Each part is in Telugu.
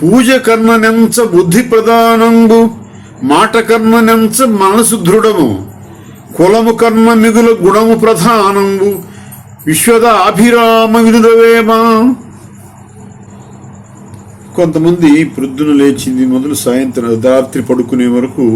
పూజ కర్ణనెంచ బుద్ధి ప్రధానంబు మాట కర్ణనెంచ మనసు దృఢము కులము కర్మ మిగుల గుణము ప్రధానంబు విశ్వద అభిరామ వినురవేమా కొంతమంది ప్రొద్దున లేచింది మొదలు సాయంత్రం రాత్రి పడుకునే వరకు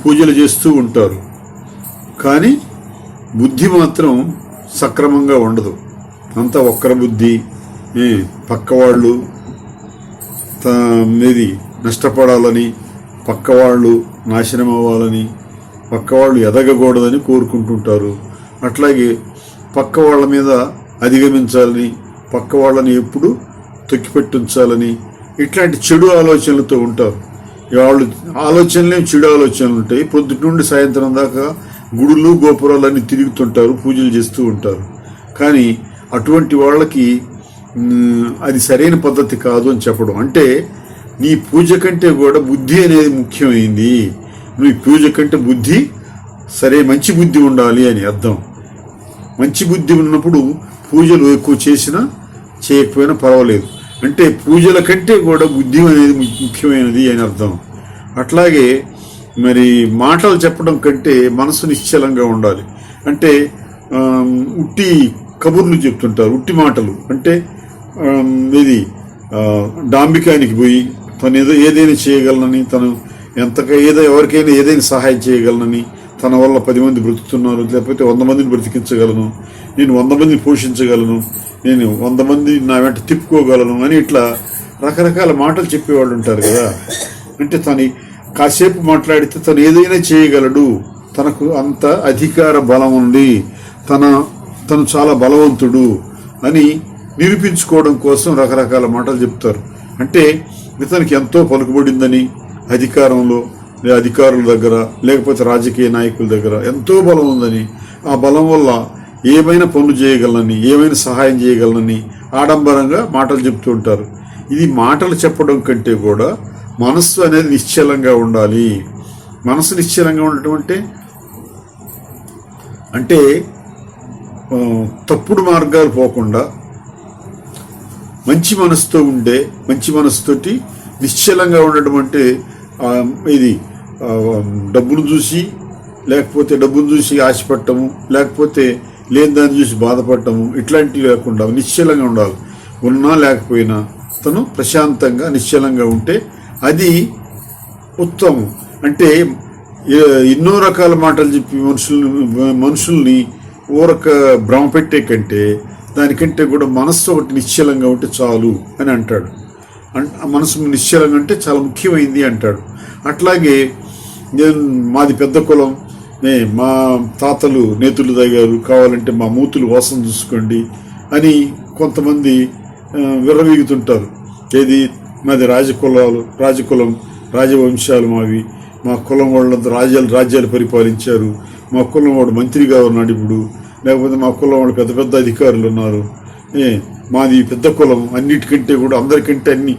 పూజలు చేస్తూ ఉంటారు. కానీ బుద్ధి మాత్రం సక్రమంగా ఉండదు. అంతా ఒక్కర బుద్ధి పక్కవాళ్ళు త- నష్టపడాలని పక్కవాళ్ళు నాశనం అవ్వాలని పక్కవాళ్ళు ఎదగకూడదని కోరుకుంటుంటారు. అట్లాగే పక్క వాళ్ళ మీద అధిగమించాలని పక్క వాళ్ళని ఎప్పుడు తొక్కిపెట్టించాలని ఇట్లాంటి చెడు ఆలోచనలతో ఉంటారు. వాళ్ళు ఆలోచనలే చెడు ఆలోచనలు ఉంటాయి. పొద్దుటి నుండి సాయంత్రం దాకా గుడులు గోపురాలన్నీ తిరుగుతుంటారు పూజలు చేస్తూ ఉంటారు. కానీ అటువంటి వాళ్ళకి అది సరైన పద్ధతి కాదు అని చెప్పడం. అంటే నీ పూజ కంటే కూడా బుద్ధి అనేది ముఖ్యమైంది. నీ పూజ కంటే బుద్ధి సరే మంచి బుద్ధి ఉండాలి అని అర్థం. మంచి బుద్ధి ఉన్నప్పుడు పూజలు ఎక్కువ చేసినా చేయకపోయినా పర్వాలేదు. అంటే పూజల కంటే కూడా బుద్ధి అనేది ముఖ్యమైనది అని అర్థం. అట్లాగే మరి మాటలు చెప్పడం కంటే మనసు నిశ్చలంగా ఉండాలి. అంటే ఉట్టి కబుర్లు చెప్తుంటారు ఉట్టి మాటలు. అంటే ఇది డాంబికానికి పోయి తను ఏదో ఏదైనా చేయగలనని తను ఎంతగా ఏదో ఎవరికైనా ఏదైనా సహాయం చేయగలనని తన వల్ల పది మంది బ్రతుకుతున్నారు లేకపోతే వంద మందిని బ్రతికించగలను నేను వంద మందిని పోషించగలను నేను వంద మంది నా వెంట తిప్పుకోగలను అని ఇట్లా రకరకాల మాటలు చెప్పేవాళ్ళు ఉంటారు కదా. అంటే తను కాసేపు మాట్లాడితే తను ఏదైనా చేయగలడు తనకు అంత అధికార బలం ఉంది తన తను చాలా బలవంతుడు అని నిరూపించుకోవడం కోసం రకరకాల మాటలు చెప్తారు. అంటే ఇతనికి ఎంతో పలుకుబడిందని అధికారంలో అధికారుల దగ్గర లేకపోతే రాజకీయ నాయకుల దగ్గర ఎంతో బలం ఉందని ఆ బలం వల్ల ఏమైనా పనులు చేయగలనని ఏమైనా సహాయం చేయగలనని ఆడంబరంగా మాటలు చెప్తూ ఉంటారు. ఇది మాటలు చెప్పడం కంటే కూడా మనస్సు అనేది నిశ్చలంగా ఉండాలి. మనసు నిశ్చలంగా ఉండటం అంటే? అంటే తప్పుడు మార్గాలు పోకుండా మంచి మనసుతో ఉండే మంచి మనసుతోటి నిశ్చలంగా ఉండడం అంటే ఇది డబ్బును చూసి లేకపోతే డబ్బును చూసి ఆశపడటము లేకపోతే లేని దాన్ని చూసి బాధపడటము ఇట్లాంటివి లేకుండా నిశ్చలంగా ఉండాలి. ఉన్నా లేకపోయినా తను ప్రశాంతంగా నిశ్చలంగా ఉంటే అది ఉత్తమం. అంటే ఎన్నో రకాల మాటలు చెప్పి మనుషుల్ని మనుషుల్ని ఊరక భ్రమ పెట్టే కంటే దానికంటే కూడా మనస్సు ఒకటి నిశ్చలంగా ఉంటే చాలు అని అంటాడు. మనసు నిశ్చలంగా అంటే చాలా ముఖ్యమైంది అంటాడు. అట్లాగే నేను మాది పెద్ద కులం. నే మా తాతలు నేతులు తగారు కావాలంటే మా మూతులు వాసన చూసుకోండి అని కొంతమంది విర్రవీగుతుంటారు. ఏది? మాది రాజకులాలు రాజకులం రాజవంశాలు మావి. మా కులం వాళ్ళంతా రాజ్యాలు రాజ్యాలు పరిపాలించారు. మా కులం వాడు మంత్రిగా ఉన్నాడు ఇప్పుడు. లేకపోతే మా కులం వాళ్ళు పెద్ద పెద్ద అధికారులు ఉన్నారు. ఏ మాది పెద్ద కులం అన్నిటికంటే కూడా అందరికంటే అన్ని.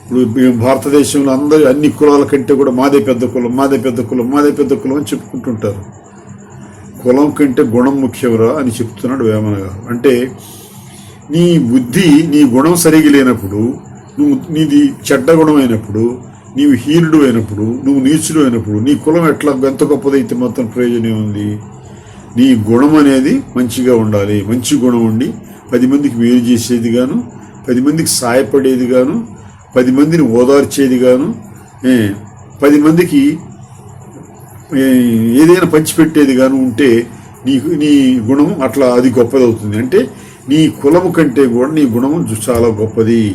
ఇప్పుడు మేము భారతదేశంలో అందరి అన్ని కులాల కంటే కూడా మాదే పెద్ద కులం మాదే పెద్ద కులం మాదే పెద్ద కులం అని చెప్పుకుంటుంటారు. కులం కంటే గుణం ముఖ్యంరా అని చెప్తున్నాడు వేమన గారు. అంటే నీ బుద్ధి నీ గుణం సరిగి లేనప్పుడు నువ్వు నీది చెడ్డ గుణం అయినప్పుడు నీవు హీనుడు అయినప్పుడు నువ్వు నీచుడు అయినప్పుడు నీ కులం ఎట్లా ఎంత గొప్పదైతే మొత్తం ప్రయోజనం ఉంది? నీ గుణం అనేది మంచిగా ఉండాలి. మంచి గుణం ఉండి పది మందికి మేలు చేసేది గాను పది మందికి సాయపడేది గాను పది మందిని ఓదార్చేది గాను పది మందికి ఏదైనా పంచిపెట్టేది గాను ఉంటే నీ నీ గుణం అట్లా అది గొప్పదవుతుంది. అంటే నీ కులము కంటే కూడా నీ గుణము చాలా గొప్పది.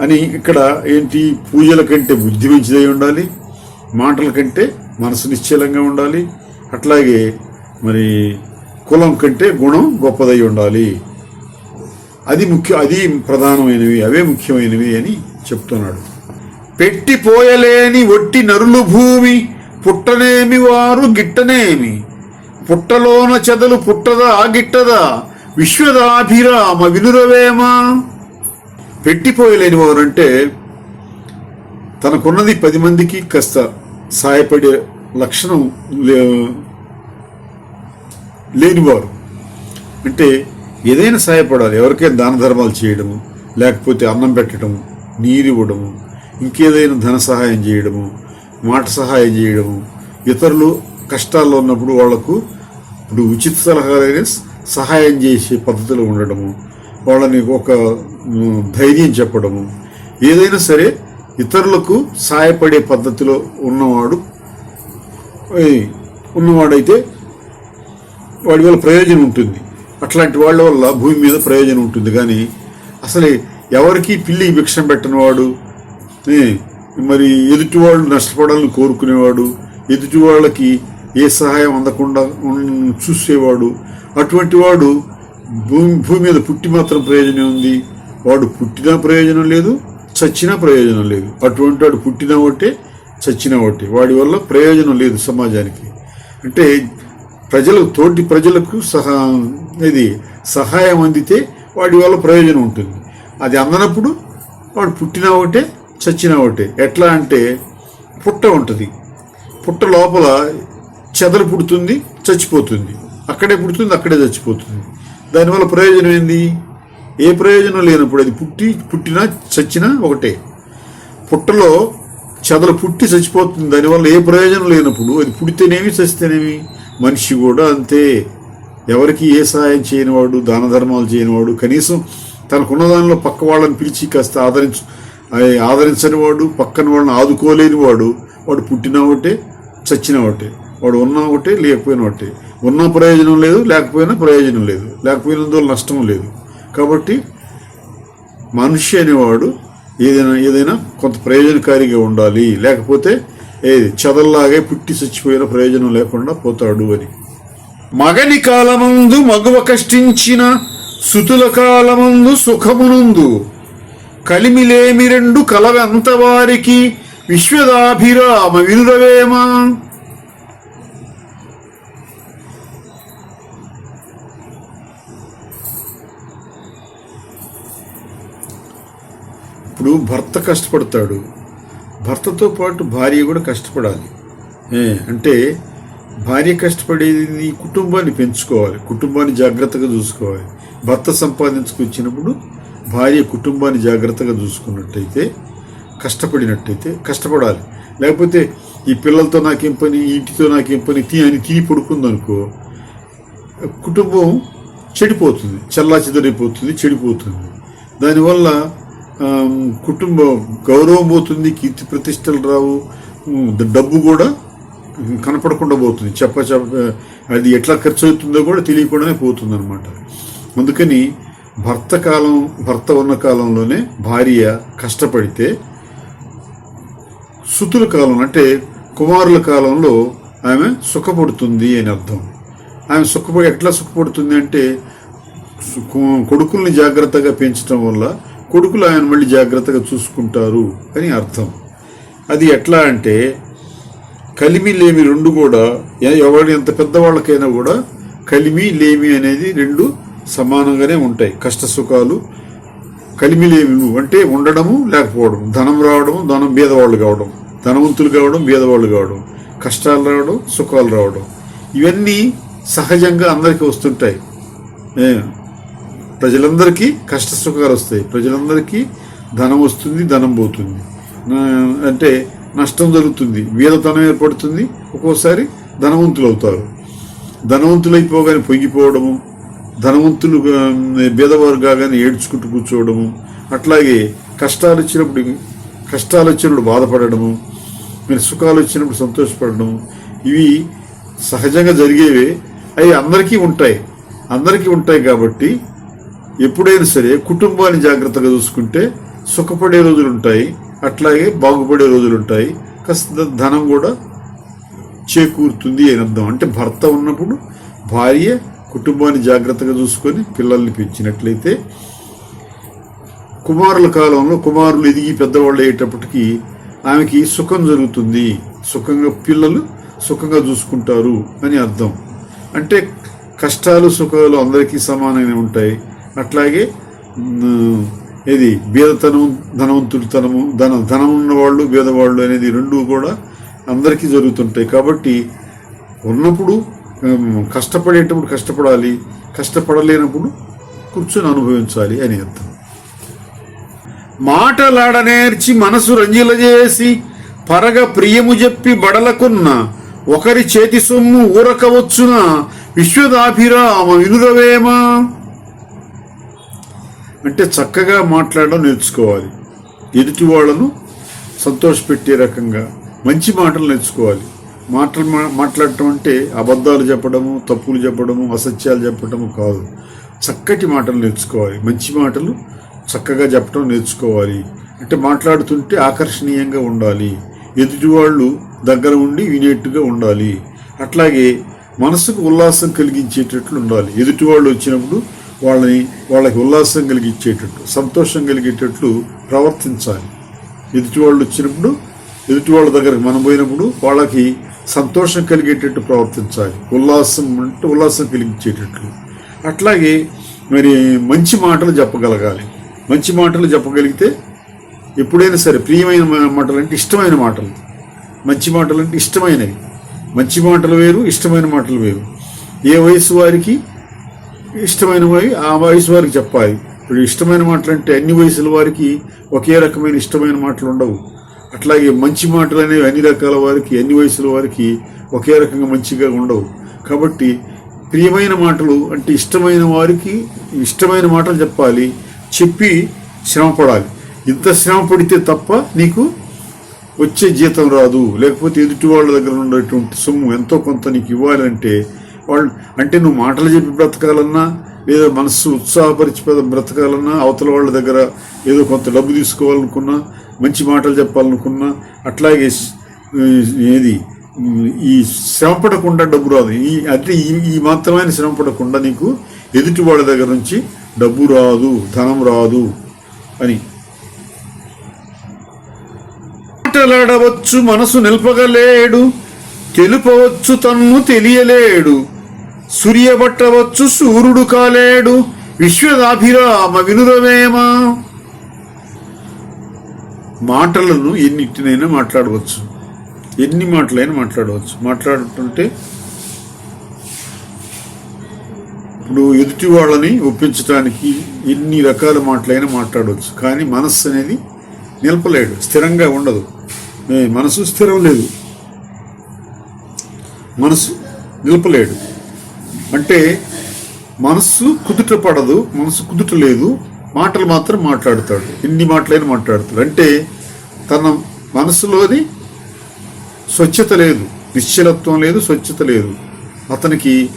అని ఇక్కడ ఏంటి? పూజల కంటే బుద్ధి మంచిదై ఉండాలి. మాటల కంటే మనసు నిశ్చలంగా ఉండాలి. అట్లాగే మరి కులం కంటే గుణం గొప్పదై ఉండాలి. అది ముఖ్య అది ప్రధానమైనవి అవే ముఖ్యమైనవి అని చెప్తున్నాడు. పెట్టిపోయలేని ఒట్టి నరులు భూమి పుట్టనేమి వారు గిట్టనేమి? పుట్టలోన చెదలు పుట్టదా గిట్టదా? విశ్వదాభిరామ వినురవేమా? పెట్టిపోయలేని వారు అంటే తనకున్నది పది మందికి కాస్త సాయపడే లక్షణం లేనివారు అంటే ఏదైనా సహాయపడాలి. ఎవరికైనా దాన ధర్మాలు చేయడము లేకపోతే అన్నం పెట్టడము నీరు ఇవ్వడము ఇంకేదైనా ధన సహాయం చేయడము మాట సహాయం చేయడము ఇతరులు కష్టాల్లో ఉన్నప్పుడు వాళ్ళకు ఇప్పుడు ఉచిత సలహాలైన సహాయం చేసే పద్ధతులు ఉండడము వాళ్ళని ఒక ధైర్యం చెప్పడము ఏదైనా సరే ఇతరులకు సహాయపడే పద్ధతిలో ఉన్నవాడు ఉన్నవాడైతే వాడి వల్ల ప్రయోజనం ఉంటుంది. అట్లాంటి వాళ్ళ వల్ల భూమి మీద ప్రయోజనం ఉంటుంది. కానీ అసలు ఎవరికి పిల్లికి భిక్షం పెట్టని వాడు మరి ఎదుటి వాళ్ళు నష్టపడాలని కోరుకునేవాడు ఎదుటి వాళ్ళకి ఏ సహాయం అందకుండా చూసేవాడు అటువంటి వాడు భూమి భూమి మీద పుట్టి మాత్రం ప్రయోజనం ఉంది. వాడు పుట్టినా ప్రయోజనం లేదు చచ్చినా ప్రయోజనం లేదు. అటువంటి వాడు పుట్టినా ఒకటే చచ్చినా ఒకటే వాడి వల్ల ప్రయోజనం లేదు సమాజానికి. అంటే ప్రజలు తోటి ప్రజలకు సహా ఇది సహాయం అందితే వాడి వల్ల ప్రయోజనం ఉంటుంది. అది అందనప్పుడు వాడు పుట్టినా ఒకటే చచ్చినా ఒకటే. ఎట్లా అంటే పుట్ట ఉంటుంది. పుట్ట లోపల చెదలు పుడుతుంది చచ్చిపోతుంది. అక్కడే పుడుతుంది అక్కడే చచ్చిపోతుంది. దానివల్ల ప్రయోజనం ఏంది? ఏ ప్రయోజనం లేనప్పుడు అది పుట్టి పుట్టినా చచ్చినా ఒకటే. పుట్టలో చెదలు పుట్టి చచ్చిపోతుంది. దానివల్ల ఏ ప్రయోజనం లేనప్పుడు అది పుడితేనేమి చచ్చితేనేమి మనిషి కూడా అంతే. ఎవరికి ఏ సహాయం చేయనివాడు దాన ధర్మాలు చేయనివాడు కనీసం తనకున్న దానిలో పక్క వాళ్ళని పిలిచి కాస్త ఆదరించు ఆదరించని వాడు పక్కన వాళ్ళని ఆదుకోలేని వాడు వాడు పుట్టిన ఒకటే చచ్చిన ఒకటే వాడు ఉన్న ఒకటే లేకపోయిన ఒకటే. ఉన్న ప్రయోజనం లేదు లేకపోయినా ప్రయోజనం లేదు లేకపోయినందువల్ల నష్టం లేదు. కాబట్టి మనిషి అనేవాడు ఏదైనా ఏదైనా కొంత ప్రయోజనకారిగా ఉండాలి. లేకపోతే ఏది? చదల్లాగే పుట్టి చచ్చిపోయిన ప్రయోజనం లేకుండా పోతాడు అని. మగని కాలమందు మగువ కష్టించిన సుతుల కాలమందు సుఖమునందు కలిమిలేమి రెండు కలవెంత వారికి విశ్వదాభిరామ విరురవేమా ఇప్పుడు భర్త కష్టపడతాడు. భర్తతో పాటు భార్య కూడా కష్టపడాలి. అంటే భార్య కష్టపడేది కుటుంబాన్ని పెంచుకోవాలి. కుటుంబాన్ని జాగ్రత్తగా చూసుకోవాలి. భర్త సంపాదించుకొచ్చినప్పుడు భార్య కుటుంబాన్ని జాగ్రత్తగా చూసుకున్నట్టయితే కష్టపడినట్టయితే కష్టపడాలి. లేకపోతే ఈ పిల్లలతో నాకేం పని ఈ ఇంటితో నాకేం పని తీ అని తీ పడుకుందనుకో కుటుంబం చెడిపోతుంది. చల్లా చెదరైపోతుంది చెడిపోతుంది. దానివల్ల కుటుంబ గౌరవం పోతుంది కీర్తి ప్రతిష్టలు రావు. డబ్బు కూడా కనపడకుండా పోతుంది. చెప్ప అది ఎట్లా ఖర్చు అవుతుందో కూడా తెలియకుండానే పోతుంది అనమాట అందుకని భర్త కాలం భర్త ఉన్న కాలంలోనే భార్య కష్టపడితే సుతుల కాలం అంటే కుమారుల కాలంలో ఆమె సుఖపడుతుంది అని అర్థం. ఆమె సుఖపడి ఎట్లా సుఖపడుతుంది అంటే సు- కొడుకుల్ని జాగ్రత్తగా పెంచడం వల్ల కొడుకులు ఆయన మళ్ళీ జాగ్రత్తగా చూసుకుంటారు అని అర్థం. అది ఎట్లా అంటే కలిమి లేమి రెండు కూడా ఎ- ఎవరి ఎంత పెద్దవాళ్ళకైనా కూడా కలిమి లేమి అనేది రెండు సమానంగానే ఉంటాయి. కష్ట సుఖాలు కలిమిలేమి అంటే ఉండడము లేకపోవడం ధనం రావడం ధనం బీదవాళ్ళు కావడం. ధనవంతులు కావడం బీదవాళ్ళు కావడం. కష్టాలు రావడం సుఖాలు రావడం. ఇవన్నీ సహజంగా అందరికీ వస్తుంటాయి. ప్రజలందరికీ కష్ట సుఖాలు వస్తాయి. ప్రజలందరికీ ధనం వస్తుంది ధనం పోతుంది. అంటే నష్టం జరుగుతుంది. వీరతనం ఏర్పడుతుంది. ఒక్కోసారి ధనవంతులు అవుతారు ధనవంతులు అయిపోగానే పొంగిపోవడము ధనవంతులు బీదవారు కాగానే ఏడ్చుకుంటూ కూర్చోవడము అట్లాగే కష్టాలు వచ్చినప్పుడు కష్టాలు వచ్చినప్పుడు బాధపడడము మీరు సుఖాలు వచ్చినప్పుడు సంతోషపడడం ఇవి సహజంగా జరిగేవే. అవి అందరికీ ఉంటాయి. అందరికీ ఉంటాయి కాబట్టి ఎప్పుడైనా సరే కుటుంబాన్ని జాగ్రత్తగా చూసుకుంటే సుఖపడే రోజులు ఉంటాయి అట్లాగే బాగుపడే రోజులు ఉంటాయి కాస్త ధనం కూడా చేకూరుతుంది అని అర్థం. అంటే భర్త ఉన్నప్పుడు భార్య కుటుంబాన్ని జాగ్రత్తగా చూసుకొని పిల్లల్ని పెంచినట్లయితే కుమారుల కాలంలో కుమారులు ఎదిగి పెద్దవాళ్ళు అయ్యేటప్పటికి ఆమెకి సుఖం జరుగుతుంది. సుఖంగా పిల్లలు సుఖంగా చూసుకుంటారు అని అర్థం. అంటే కష్టాలు సుఖాలు అందరికీ సమానంగా ఉంటాయి. అట్లాగే ఇది బీదతనం ధనవంతుడితనము ధన ధనం ఉన్నవాళ్ళు బీదవాళ్ళు అనేది రెండు కూడా అందరికీ జరుగుతుంటాయి. కాబట్టి ఉన్నప్పుడు కష్టపడేటప్పుడు కష్టపడాలి కష్టపడలేనప్పుడు కూర్చొని అనుభవించాలి అని అర్థం. మాటలాడనేర్చి మనసు రంజిలజేసి పరగ ప్రియము చెప్పి బడలకున్న ఒకరి చేతి సొమ్ము ఊరకవచ్చున విశ్వదాభిరామ వినురవేమా అంటే చక్కగా మాట్లాడడం నేర్చుకోవాలి. ఎదుటి వాళ్ళను సంతోషపెట్టే రకంగా మంచి మాటలు నేర్చుకోవాలి. మాటలు మాట్లాడటం అంటే అబద్ధాలు చెప్పడము తప్పులు చెప్పడము అసత్యాలు చెప్పడము కాదు. చక్కటి మాటలు నేర్చుకోవాలి. మంచి మాటలు చక్కగా చెప్పడం నేర్చుకోవాలి. అంటే మాట్లాడుతుంటే ఆకర్షణీయంగా ఉండాలి. ఎదుటి వాళ్ళు దగ్గర ఉండి వినేట్టుగా ఉండాలి. అట్లాగే మనసుకు ఉల్లాసం కలిగించేటట్లు ఉండాలి. ఎదుటి వాళ్ళు వచ్చినప్పుడు వాళ్ళని వాళ్ళకి ఉల్లాసం కలిగించేటట్టు సంతోషం కలిగేటట్లు ప్రవర్తించాలి. ఎదుటి వాళ్ళు వచ్చినప్పుడు ఎదుటి వాళ్ళ దగ్గరకు మనం పోయినప్పుడు వాళ్ళకి సంతోషం కలిగేటట్టు ప్రవర్తించాలి. ఉల్లాసం అంటే ఉల్లాసం కలిగించేటట్లు అట్లాగే మరి మంచి మాటలు చెప్పగలగాలి. మంచి మాటలు చెప్పగలిగితే ఎప్పుడైనా సరే ప్రియమైన మాటలు అంటే ఇష్టమైన మాటలు. మంచి మాటలు అంటే ఇష్టమైనవి. మంచి మాటలు వేరు ఇష్టమైన మాటలు వేరు. ఏ వయసు వారికి ఇష్టమైనవి ఆ వయసు వారికి చెప్పాలి. ఇప్పుడు ఇష్టమైన మాటలు అంటే అన్ని వయసుల వారికి ఒకే రకమైన ఇష్టమైన మాటలు ఉండవు. అట్లాగే మంచి మాటలు అనేవి అన్ని రకాల వారికి అన్ని వయసుల వారికి ఒకే రకంగా మంచిగా ఉండవు. కాబట్టి ప్రియమైన మాటలు అంటే ఇష్టమైన వారికి ఇష్టమైన మాటలు చెప్పాలి. చెప్పి శ్రమపడాలి ఇంత శ్రమ పడితే తప్ప నీకు వచ్చే జీతం రాదు. లేకపోతే ఎదుటి వాళ్ళ దగ్గర ఉండేటువంటి సొమ్ము ఎంతో కొంత నీకు ఇవ్వాలంటే వాళ్ళు అంటే నువ్వు మాటలు చెప్పి బ్రతకాలన్నా లేదా మనస్సు ఉత్సాహపరిచి బ్రతకాలన్నా అవతల వాళ్ళ దగ్గర ఏదో కొంత డబ్బు తీసుకోవాలనుకున్నా మంచి మాటలు చెప్పాలనుకున్నా అట్లాగే ఏది ఈ శ్రమ పడకుండా డబ్బు రాదు. ఈ అంటే ఈ ఈ మాత్రమైన శ్రమ పడకుండా నీకు ఎదుటి వాళ్ళ దగ్గర నుంచి డబ్బు రాదు ధనం రాదు అని. మాటలాడవచ్చు మనసు నిల్పగలేడు తెలుపవచ్చు తన్ను తెలియలేడు. సూర్యబట్టవచ్చు సూర్యుడు కాలేడు. విశ్వదాభిరామ వినురవేమా మాటలను ఎన్నిటినైనా మాట్లాడవచ్చు. ఎన్ని మాటలైనా మాట్లాడవచ్చు. మాట్లాడుతుంటే ఇప్పుడు ఎదుటి వాళ్ళని ఒప్పించడానికి ఎన్ని రకాల మాటలైనా మాట్లాడవచ్చు. కానీ మనస్సు అనేది నిలపలేడు. స్థిరంగా ఉండదు. మనసు స్థిరం లేదు. మనసు నిలపలేడు. అంటే మనస్సు కుదుట పడదు మనసు కుదుట లేదు. మాటలు మాత్రం మాట్లాడతాడు. ఎన్ని మాటలైనా మాట్లాడతాడు. అంటే తన మనసులోని స్వచ్ఛత లేదు. నిశ్చలత్వం లేదు స్వచ్ఛత లేదు. అతనికి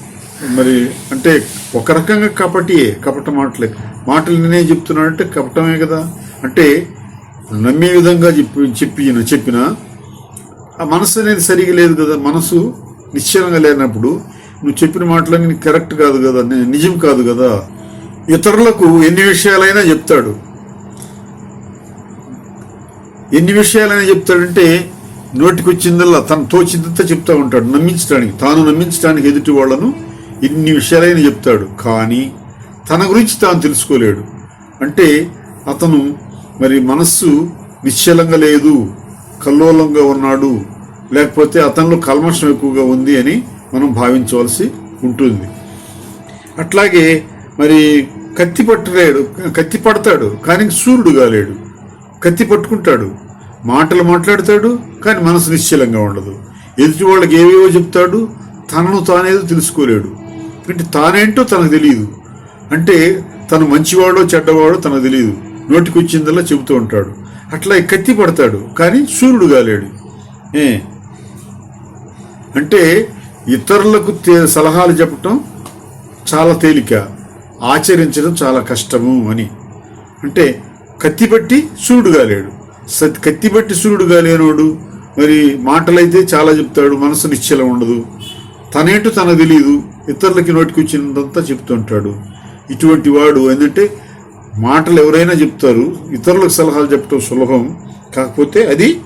మరి అంటే ఒక రకంగా కపటియే కపట మాటలే. మాటలు నేనే చెప్తున్నాడంటే కపటమే కదా. అంటే నమ్మే విధంగా చెప్పి చెప్పిన చెప్పిన ఆ మనసు అనేది సరిగా లేదు కదా. మనసు నిశ్చలంగా లేనప్పుడు నువ్వు చెప్పిన మాటలన్నీ కరెక్ట్ కాదు కదా నిజం కాదు కదా. ఇతరులకు ఎన్ని విషయాలైనా చెప్తాడు. ఎన్ని విషయాలైనా చెప్తాడంటే నోటికొచ్చిందల్లా తను తోచిందంతా చెప్తా ఉంటాడు నమ్మించడానికి తాను నమ్మించడానికి ఎదుటి వాళ్ళను ఇన్ని విషయాలైనా చెప్తాడు. కానీ తన గురించి తాను తెలుసుకోలేడు. అంటే అతను మరి మనస్సు నిశ్చలంగా లేదు కల్లోలంగా ఉన్నాడు లేకపోతే అతనిలో కల్మషం ఎక్కువగా ఉంది అని మనం భావించవలసి ఉంటుంది. అట్లాగే మరి కత్తి పట్టలేడు కత్తి పడతాడు కానీ సూర్యుడు కాలేడు కత్తి పట్టుకుంటాడు. మాటలు మాట్లాడతాడు కానీ మనసు నిశ్చలంగా ఉండదు. ఎదుటి వాళ్ళకి ఏవేవో చెప్తాడు తనను తానేదో తెలుసుకోలేడు. అంటే తానేంటో తనకు తెలియదు అంటే తను మంచివాడో చెడ్డవాడో తనకు తెలియదు నోటికొచ్చిందల్లా చెబుతూ ఉంటాడు. అట్లా కత్తి పడతాడు కానీ సూర్యుడు కాలేడు ఏ? అంటే ఇతరులకు తే- సలహాలు చెప్పటం చాలా తేలిక. ఆచరించడం చాలా కష్టము అని. అంటే కత్తిపట్టి సూర్యుడుగా లేడు. సత్ కత్తిపట్టి సూర్యుడుగా లేనోడు మరి మాటలైతే చాలా చెప్తాడు మనసు నిశ్చలం ఉండదు. తనేంటో తనకు తెలియదు ఇతరులకి నోటికి వచ్చినంతా చెప్తుంటాడు ఇటువంటి వాడు ఏంటంటే మాటలు ఎవరైనా చెప్తారు ఇతరులకు సలహాలు చెప్పడం సులభం. కాకపోతే అది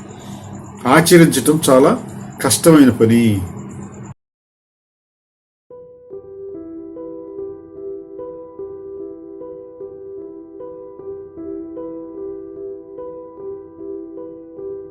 ఆచరించటం చాలా కష్టమైన పని.